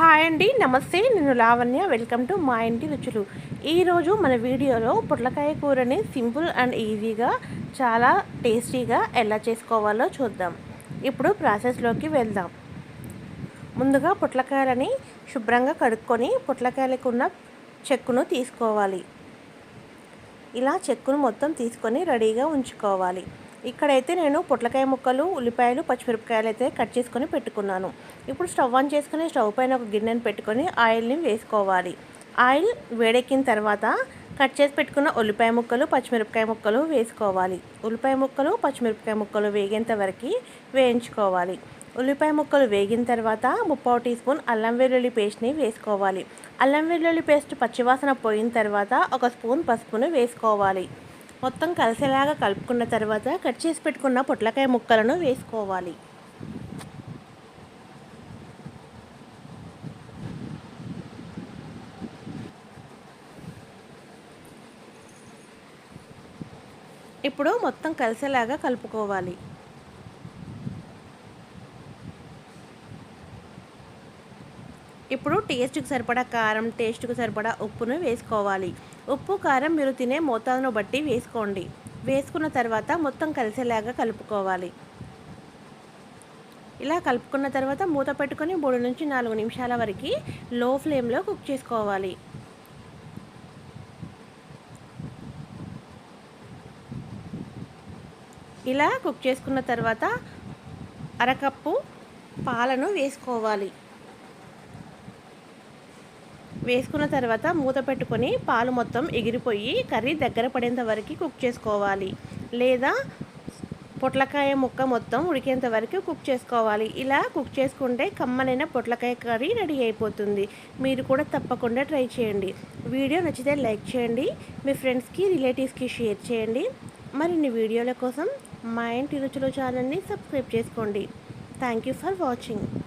Hi అండి నమస్తే. నేను లావణ్య. వెల్కమ్ టు మా ఇంటి రుచులు. ఈరోజు మన వీడియోలో పొట్లకాయ కూరని సింపుల్ అండ్ ఈజీగా చాలా టేస్టీగా ఎలా చేసుకోవాలో చూద్దాం. ఇప్పుడు ప్రాసెస్లోకి వెళ్దాం. ముందుగా పొట్లకాయలని శుభ్రంగా కడుక్కొని పొట్లకాయలకు ఉన్న చెక్కును తీసుకోవాలి. ఇలా చెక్కును మొత్తం తీసుకొని రెడీగా ఉంచుకోవాలి. ఇక్కడైతే నేను పొట్లకాయ ముక్కలు ఉల్లిపాయలు పచ్చిమిరపకాయలు అయితే కట్ చేసుకొని పెట్టుకున్నాను. ఇప్పుడు స్టవ్ ఆన్ చేసుకుని స్టవ్ పైన ఒక గిన్నెను పెట్టుకొని ఆయిల్ని వేసుకోవాలి. ఆయిల్ వేడెక్కిన తర్వాత కట్ చేసి పెట్టుకున్న ఉల్లిపాయ ముక్కలు పచ్చిమిరపకాయ ముక్కలు వేసుకోవాలి. ఉల్లిపాయ ముక్కలు పచ్చిమిరపకాయ ముక్కలు వేగేంత వరకు వేయించుకోవాలి. ఉల్లిపాయ ముక్కలు వేగిన తర్వాత ముప్పావు టీ స్పూన్ అల్లం వెల్లుల్లి పేస్ట్ని వేసుకోవాలి. అల్లం వెల్లుల్లి పేస్ట్ పచ్చివాసన పోయిన తర్వాత ఒక స్పూన్ పసుపును వేసుకోవాలి. మొత్తం కలిసేలాగా కలుపుకున్న తర్వాత కట్ చేసి పెట్టుకున్న పొట్లకాయ ముక్కలను వేసుకోవాలి. ఇప్పుడు మొత్తం కలిసేలాగా కలుపుకోవాలి. ఇప్పుడు టేస్ట్కి సరిపడా కారం టేస్ట్కి సరిపడా ఉప్పును వేసుకోవాలి. ఉప్పు కారం మీరు తినే మోతాదును బట్టి వేసుకోండి. వేసుకున్న తర్వాత మొత్తం కలిసేలాగా కలుపుకోవాలి. ఇలా కలుపుకున్న తర్వాత మూత పెట్టుకొని మూడు నుంచి నాలుగు నిమిషాల వరకు లో ఫ్లేమ్లో కుక్ చేసుకోవాలి. ఇలా కుక్ చేసుకున్న తర్వాత అరకప్పు పాలను వేసుకోవాలి. వేసుకున్న తర్వాత మూత పెట్టుకొని పాలు మొత్తం ఎగిరిపోయి కర్రీ దగ్గర పడేంత వరకు కుక్ చేసుకోవాలి. లేదా పొట్లకాయ ముక్క మొత్తం ఉడికేంత వరకు కుక్ చేసుకోవాలి. ఇలా కుక్ చేసుకుంటే కమ్మనైన పొట్లకాయ కర్రీ రెడీ అయిపోతుంది. మీరు కూడా తప్పకుండా ట్రై చేయండి. వీడియో నచ్చితే లైక్ చేయండి. మీ ఫ్రెండ్స్కి రిలేటివ్స్కి షేర్ చేయండి. మరిన్ని వీడియోల కోసం మా ఇంటి రుచుల ఛానల్ని సబ్స్క్రైబ్ చేసుకోండి. Thank you for watching.